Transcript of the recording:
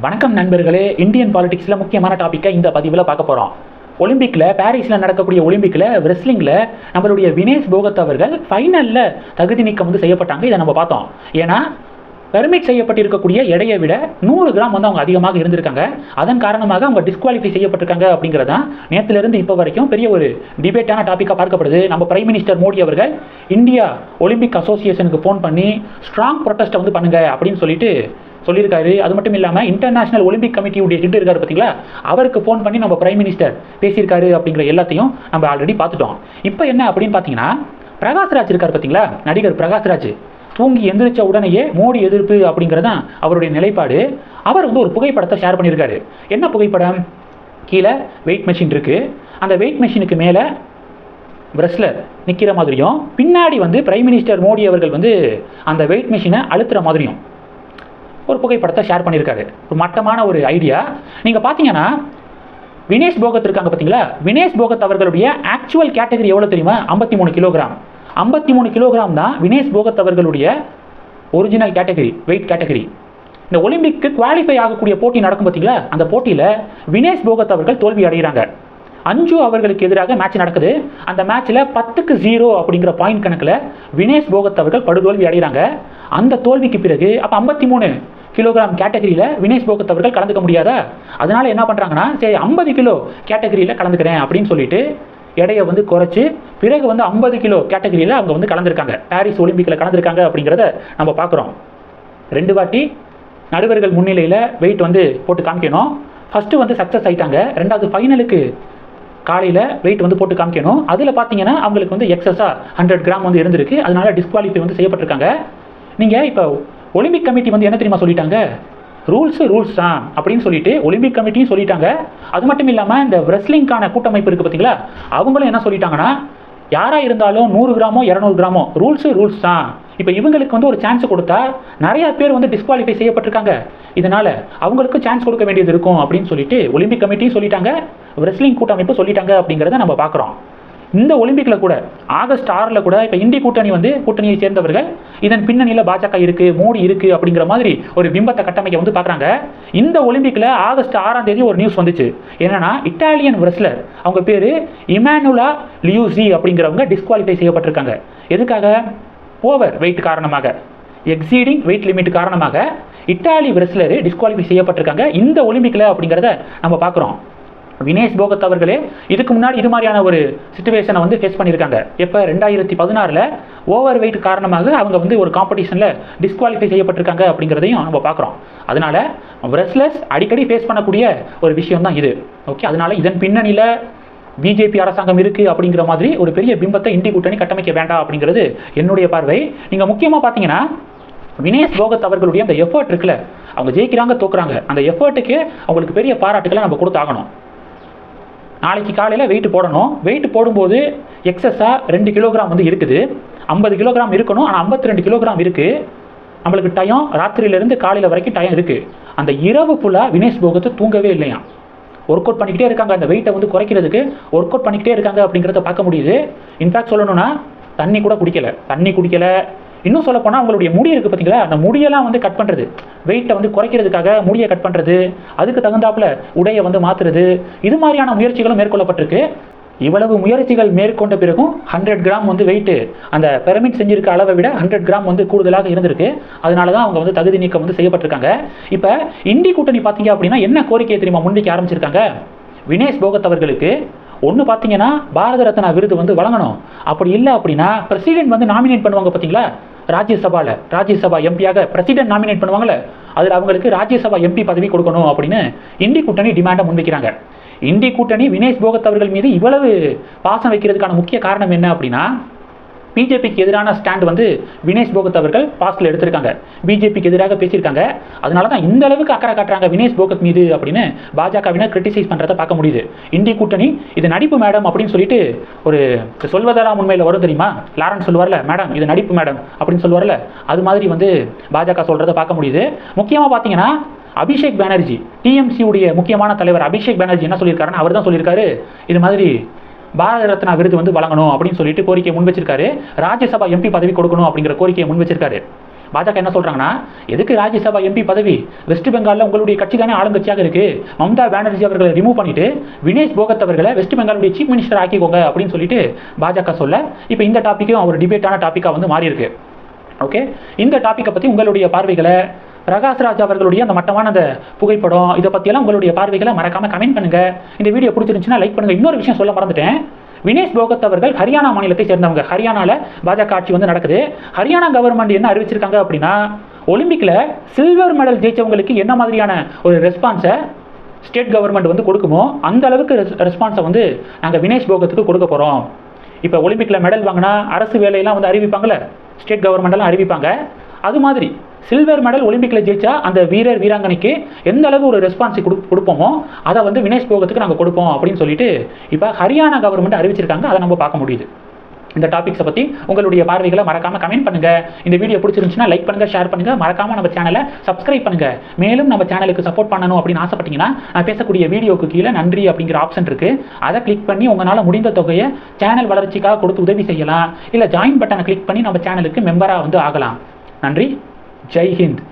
வணக்கம் நண்பர்களே இந்தியன் பாலிடிக்ஸில் முக்கியமான டாப்பிக்கை இந்த பதிவில் பார்க்க போகிறோம் ஒலிம்பிக்கில் பாரிஸில் நடக்கக்கூடிய ஒலிம்பிக்கில் ரெஸ்லிங்கில் நம்மளுடைய வினேஷ் போகத் அவர்கள் ஃபைனலில் தகுதி நீக்கம் வந்து செய்யப்பட்டாங்க. இதை நம்ம பார்த்தோம். ஏன்னா பெர்மிட் செய்யப்பட்டிருக்கக்கூடிய எடையை விட நூறு கிராம் வந்து அவங்க அதிகமாக இருந்திருக்காங்க. அதன் காரணமாக அவங்க டிஸ்குவாலிஃபை செய்யப்பட்டிருக்காங்க அப்படிங்கிறதான் நேற்றுலேருந்து இப்போ வரைக்கும் பெரிய ஒரு டிபேட்டான டாப்பிக்காக பார்க்கப்படுது. நம்ம பிரைம் மினிஸ்டர் மோடி அவர்கள் இந்தியா ஒலிம்பிக் அசோசியேஷனுக்கு ஃபோன் பண்ணி ஸ்ட்ராங் ப்ரொட்டஸ்ட்டை வந்து பண்ணுங்க அப்படின்னு சொல்லிட்டு சொல்லியிருக்காரு. அது மட்டும் இல்லாமல் இன்டர்நேஷனல் ஒலிம்பிக் கமிட்டியுடைய ஹெட் இருக்காரு பார்த்தீங்களா அவருக்கு ஃபோன் பண்ணி நம்ம பிரைம் மினிஸ்டர் பேசியிருக்காரு அப்படிங்கிற எல்லாத்தையும் நம்ம ஆல்ரெடி பார்த்துட்டோம். இப்போ என்ன அப்படின்னு பார்த்தீங்கன்னா பிரகாஷ்ராஜ் இருக்கார் பார்த்தீங்களா நடிகர் பிரகாஷ்ராஜ் தூங்கி எந்திரிச்ச உடனேயே மோடி எதிர்ப்பு அப்படிங்கிறது தான் அவருடைய நிலைப்பாடு. அவர் வந்து ஒரு புகைப்படத்தை ஷேர் பண்ணியிருக்காரு. என்ன புகைப்படம்? கீழே வெயிட் மெஷின் இருக்குது அந்த வெயிட் மெஷினுக்கு மேலே பிரஸ்லர் நிற்கிற மாதிரியும் பின்னாடி வந்து பிரைம் மினிஸ்டர் மோடி அவர்கள் வந்து அந்த வெயிட் மெஷினை அழுத்துற மாதிரியும். ஒரு புகைப்படத்தை ஷேர் பண்ணியிருக்காரு. ஒரு மட்டமான ஒரு ஐடியா நீங்கள் பார்த்தீங்கன்னா வினேஷ் போகத் இருக்காங்க பார்த்தீங்களா வினேஷ் போகத் அவர்களுடைய ஆக்சுவல் கேட்டகரி எவ்வளோ தெரியுமா? ஐம்பத்தி மூணு கிலோகிராம் ஐம்பத்தி மூணு கிலோகிராம் தான் வினேஷ் போகத் அவர்களுடைய ஒரிஜினல் கேட்டகரி வெயிட் கேட்டகரி இந்த ஒலிம்பிக்கு குவாலிஃபை ஆகக்கூடிய போட்டி நடக்கும் பார்த்தீங்களா அந்த போட்டியில் வினேஷ் போகத் அவர்கள் தோல்வி அடைகிறாங்க. அஞ்சு அவர்களுக்கு எதிராக மேட்ச் நடக்குது. அந்த மேட்ச்சில் பத்துக்கு ஜீரோ அப்படிங்கிற பாயிண்ட் கணக்கில் வினேஷ் போகத் அவர்கள் படுதோல்வி அடைகிறாங்க. அந்த தோல்விக்கு பிறகு அப்போ ஐம்பத்தி மூணு கிலோகிராம் கேட்டகரியில் வினேஷ் போகத் அவர்கள் கலந்துக்க முடியாதா? அதனால என்ன பண்ணுறாங்கன்னா சரி ஐம்பது கிலோ கேட்டகரியில் கலந்துக்கிறேன் அப்படின்னு சொல்லிட்டு எடையை வந்து குறைச்சி பிறகு வந்து ஐம்பது கிலோ கேட்டகரியில் அவங்க வந்து கலந்துருக்காங்க. பாரிஸ் ஒலிம்பிக்கில் கலந்துருக்காங்க அப்படிங்கிறத நம்ம பார்க்குறோம். ரெண்டு வாட்டி நடுவர்கள் முன்னிலையில் வெயிட் வந்து போட்டு காமிக்கணும். ஃபஸ்ட்டு வந்து சக்ஸஸ் ஆகிட்டாங்க ரெண்டாவது ஃபைனலுக்கு காலையில் வெயிட் வந்து போட்டு காமிக்கணும். அதில் பார்த்தீங்கன்னா அவங்களுக்கு வந்து எக்ஸஸாக ஹண்ட்ரட் கிராம் வந்து இருந்திருக்கு. அதனால டிஸ்குவாலிஃபை வந்து செய்யப்பட்டிருக்காங்க. நீங்கள் இப்போ ஒலிம்பிக் கமிட்டி வந்து என்ன தெரியுமா சொல்லிட்டாங்க? ரூல்ஸு ரூல்ஸ் தான் அப்படின்னு சொல்லிட்டு ஒலிம்பிக் கமிட்டியும் சொல்லிட்டாங்க. அது மட்டும் இல்லாமல் இந்த ரெஸ்லிங்கான கூட்டமைப்பு இருக்குது பார்த்தீங்களா அவங்களும் என்ன சொல்லிட்டாங்கன்னா யாராக இருந்தாலும் நூறு கிராமோ இரநூறு கிராமோ ரூல்ஸு ரூல்ஸ் தான். இப்போ இவங்களுக்கு வந்து ஒரு சான்ஸ் கொடுத்தா நிறைய பேர் வந்து டிஸ்குவாலிஃபை செய்யப்பட்டிருக்காங்க. இதனால் அவங்களுக்கு சான்ஸ் கொடுக்க வேண்டியது இருக்கும் அப்படின்னு சொல்லிட்டு ஒலிம்பிக் கமிட்டியும் சொல்லிட்டாங்க. ரெஸ்லிங் கூட்டமைப்பு சொல்லிட்டாங்க அப்படிங்கிறத நம்ம பார்க்குறோம் இந்த ஒலிம்பிக்கில் கூட ஆகஸ்ட் ஆறில் கூட இப்போ இந்தி கூட்டணி வந்து கூட்டணியை சேர்ந்தவர்கள் இதன் பின்னணியில் பாஜக இருக்கு மோடி இருக்கு அப்படிங்கிற மாதிரி ஒரு பிம்பத்தை கட்டமைக்க வந்து பார்க்குறாங்க இந்த ஒலிம்பிக்கில் ஆகஸ்ட் ஆறாம் தேதி ஒரு நியூஸ் வந்துச்சு. என்னன்னா இட்டாலியன் ரெஸ்லர் அவங்க பேர் இமானுலா லியூசி அப்படிங்கிறவங்க டிஸ்குவாலிஃபை செய்யப்பட்டிருக்காங்க. எதுக்காக? ஓவர் வெயிட் காரணமாக. எக்ஸீடிங் வெயிட் லிமிட் காரணமாக. இட்டாலி ரெஸ்லர் டிஸ்குவாலிஃபை செய்யப்பட்டிருக்காங்க. இந்த ஒலிம்பிக்கில் அப்படிங்கிறத நம்ம பார்க்குறோம் வினேஷ் போகத் அவர்களே இதுக்கு முன்னாடி இது மாதிரியான ஒரு சுச்சுவேஷனை வந்து ஃபேஸ் பண்ணியிருக்காங்க. எப்போ ரெண்டாயிரத்தி பதினாறில் ஓவர் வெயிட் காரணமாக அவங்க வந்து ஒரு காம்படிஷனில் டிஸ்குவாலிஃபை செய்யப்பட்டிருக்காங்க அப்படிங்கிறதையும் நம்ம பார்க்குறோம். அதனால ரெஸ்லர்ஸ் அடிக்கடி ஃபேஸ் பண்ணக்கூடிய ஒரு விஷயம் தான் இது. ஓகே அதனால இதன் பின்னணியில் பிஜேபி அரசாங்கம் இருக்குது அப்படிங்கிற மாதிரி ஒரு பெரிய பிம்பத்தை இந்தி கூட்டணி கட்டமைக்க வேண்டாம் அப்படிங்கிறது என்னுடைய பார்வை. நீங்கள் முக்கியமாக பார்த்தீங்கன்னா வினேஷ் போகத் அவர்களுடைய அந்த எஃபர்ட் இருக்குல்ல அவங்க ஜெயிக்கிறாங்க தோக்குறாங்க. அந்த எஃபர்ட்டுக்கு அவங்களுக்கு பெரிய பாராட்டுகளை நம்ம கொடுத்தாகணும். நாளைக்கு காலையில் வெயிட் போடணும். வெயிட் போடும்போது எக்ஸஸாக ரெண்டு கிலோகிராம் வந்து இருக்குது. ஐம்பது கிலோகிராம் இருக்கணும். ஆனால் ஐம்பத்தி ரெண்டு கிலோகிராம் இருக்குது நம்மளுக்கு டயம் ராத்திரியிலேருந்து காலையில் வரைக்கும் டயம் இருக்குது அந்த இரவு ஃபுல்லாக வினேஷ் போகத்தை தூங்கவே இல்லையா? ஒர்க் அவுட் பண்ணிக்கிட்டே இருக்காங்க. அந்த வெயிட்டை வந்து குறைக்கிறதுக்கு ஒர்க் அவுட் பண்ணிக்கிட்டே இருக்காங்க அப்படிங்கிறத பார்க்க முடியுது. இன்ஃபேக்ட் சொல்லணும்னா தண்ணி கூட குடிக்கலை. தண்ணி குடிக்கலை. இன்னும் சொல்ல போனால் அவங்களுடைய முடி இருக்குது பார்த்தீங்களா அந்த முடியெல்லாம் வந்து கட் பண்ணுறது வெயிட்டை வந்து குறைக்கிறதுக்காக முடியை கட் பண்ணுறது அதுக்கு தகுந்தாப்புல உடையை வந்து மாற்றுறது இது மாதிரியான முயற்சிகளும் மேற்கொள்ளப்பட்டிருக்கு. இவ்வளவு முயற்சிகள் மேற்கொண்ட பிறகும் ஹண்ட்ரட் கிராம் வந்து வெயிட்டு அந்த பிரமிட் செஞ்சிருக்க அளவை விட ஹண்ட்ரட் கிராம் வந்து கூடுதலாக இருந்திருக்கு. அதனால தான் அவங்க வந்து தகுதி நீக்கம் வந்து செய்யப்பட்டிருக்காங்க. இப்போ இந்தி கூட்டணி பார்த்தீங்க அப்படின்னா என்ன கோரிக்கையை தெரியுமா முன்வைக்க ஆரம்பிச்சிருக்காங்க? வினேஷ் போகத் அவர்களுக்கு. ஒன்று பார்த்தீங்கன்னா பாரத ரத்னா விருது வந்து வழங்கணும். அப்படி இல்லை அப்படின்னா பிரசிடென்ட் வந்து நாமினேட் பண்ணுவாங்க பார்த்தீங்களா ராஜ்யசபாவில் ராஜ்யசபா எம்பியாக பிரசிடென்ட் நாமினேட் பண்ணுவாங்களே அதில் அவங்களுக்கு ராஜ்யசபா எம்பி பதவி கொடுக்கணும் அப்படின்னு இந்தி கூட்டணி டிமாண்டை முன்வைக்கிறாங்க. இந்தி கூட்டணி வினேஷ் போகத் அவர்கள் மீது இவ்வளவு பாசம் வைக்கிறதுக்கான முக்கிய காரணம் என்ன அப்படின்னா பிஜேபிக்கு எதிரான ஸ்டாண்ட் வந்து வினேஷ் போகத் அவர்கள் பாஸ்டில் எடுத்திருக்காங்க. பிஜேபிக்கு எதிராக பேசியிருக்காங்க. அதனால தான் இந்த அளவுக்கு அக்கறை காட்டுறாங்க வினேஷ் போகத் மீது அப்படின்னு பாஜகவினர் கிரிட்டிசைஸ் பண்ணுறதை பார்க்க முடியுது. இந்திய கூட்டணி இது நடிப்பு மேடம் அப்படின்னு சொல்லிட்டு ஒரு சொல்வதெல்லாம் உண்மையில் வரும் தெரியுமா? லாரன்ஸ் சொல்லுவார்ல மேடம் இது நடிப்பு மேடம் அப்படின்னு சொல்லுவார்ல அது மாதிரி வந்து பாஜக சொல்கிறத பார்க்க முடியுது. முக்கியமாக பார்த்தீங்கன்னா அபிஷேக் பானர்ஜி டிஎம்சி உடைய முக்கியமான தலைவர் அபிஷேக் பானர்ஜி என்ன சொல்லியிருக்காருன்னு அவர் தான் சொல்லியிருக்காரு. இது மாதிரி பாரத ரத்னா விருது வந்து வழங்கணும் அப்படின்னு சொல்லிட்டு கோரிக்கையை முன் வச்சிருக்காரு ராஜ்யசபா எம்பி பதவி கொடுக்கணும் அப்படிங்கிற கோரிக்கையை முன் வச்சிருக்காரு பாஜக என்ன சொல்கிறாங்கன்னா எதுக்கு ராஜ்யசபா எம்பி பதவி? வெஸ்ட் பெங்காலில் உங்களுடைய கட்சி தானே ஆளுங்கட்சியாக இருக்குது மம்தா பானர்ஜி அவர்களை ரிமூவ் பண்ணிட்டு வினேஷ் போகத் அவர்களை வெஸ்ட் பெங்காலுடைய சீஃப் மினிஸ்டர் ஆக்கிக்கோங்க அப்படின்னு சொல்லிட்டு பாஜக சொல்ல இப்போ இந்த டாப்பிக்கும் அவர் டிபேட்டான டாப்பிக்காக வந்து மாறி இருக்கு ஓகே இந்த டாப்பிக்கை பற்றி உங்களுடைய பார்வைகளை பிரகாஷ்ராஜ் அவர்களுடைய அந்த மட்டமான அந்த புகைப்படம் இதை பற்றியெல்லாம் உங்களுடைய பார்வைகளை மறக்காமல் கமெண்ட் பண்ணுங்கள் இந்த வீடியோ பிடிச்சிருந்துச்சுன்னா லைக் பண்ணுங்கள் இன்னொரு விஷயம் சொல்ல மறந்துட்டேன். வினேஷ் போகத் அவர்கள் ஹரியானா மாநிலத்தை சேர்ந்தவங்க. ஹரியானால பாஜக ஆட்சி வந்து நடக்குது. ஹரியானா கவர்மெண்ட் என்ன அறிவிச்சிருக்காங்க அப்படின்னா ஒலிம்பிக்கில் சில்வர் மெடல் ஜெயிச்சவங்களுக்கு என்ன மாதிரியான ஒரு ரெஸ்பான்ஸை ஸ்டேட் கவர்மெண்ட் வந்து கொடுக்குமோ அந்த அளவுக்கு ரெஸ்பான்ஸை வந்து நாங்கள் வினேஷ் போகத்துக்கு கொடுக்க போகிறோம் இப்போ ஒலிம்பிக்கில் மெடல் வாங்கினா அரசு வேலையெல்லாம் வந்து அறிவிப்பாங்கள்ல ஸ்டேட் கவர்மெண்டெல்லாம் அறிவிப்பாங்க. அது மாதிரி சில்வர் மெடல் ஒலிம்பிக்கில் ஜெயிச்சா அந்த வீரர் வீராங்கனைக்கு எந்த அளவு ஒரு ரெஸ்பான்ஸ் கொடு கொடுப்போமோ அதை வந்து வினேஷ் போகத்துக்கு நாங்கள் கொடுப்போம் அப்படின்னு சொல்லிட்டு இப்போ ஹரியானா கவர்மெண்ட் அறிவிச்சிருக்காங்க. அதை நம்ம பார்க்க முடியுது. இந்த டாபிக்ஸை பற்றி உங்களுடைய பார்வைகளை மறக்காமல் கமெண்ட் பண்ணுங்கள் இந்த வீடியோ பிடிச்சிருந்துச்சுன்னா லைக் பண்ணுங்கள் ஷேர் பண்ணுங்கள் மறக்காமல் நம்ம சேனலை சப்ஸ்கிரைப் பண்ணுங்கள் மேலும் நம்ம சேனலுக்கு சப்போர்ட் பண்ணணும் அப்படின்னு ஆசைப்பட்டீங்கன்னா நான் பேசக்கூடிய வீடியோக்கு கீழே நன்றி அப்படிங்கிற ஆப்ஷன் இருக்குது அதை கிளிக் பண்ணி உங்களால் முடிந்த தொகையை சேனல் வளர்ச்சிக்காக கொடுத்து உதவி செய்யலாம். இல்லை ஜாயின் பட்டனை கிளிக் பண்ணி நம்ம சேனலுக்கு மெம்பராக வந்து ஆகலாம். நன்றி. ஜெய் ஹிந்த்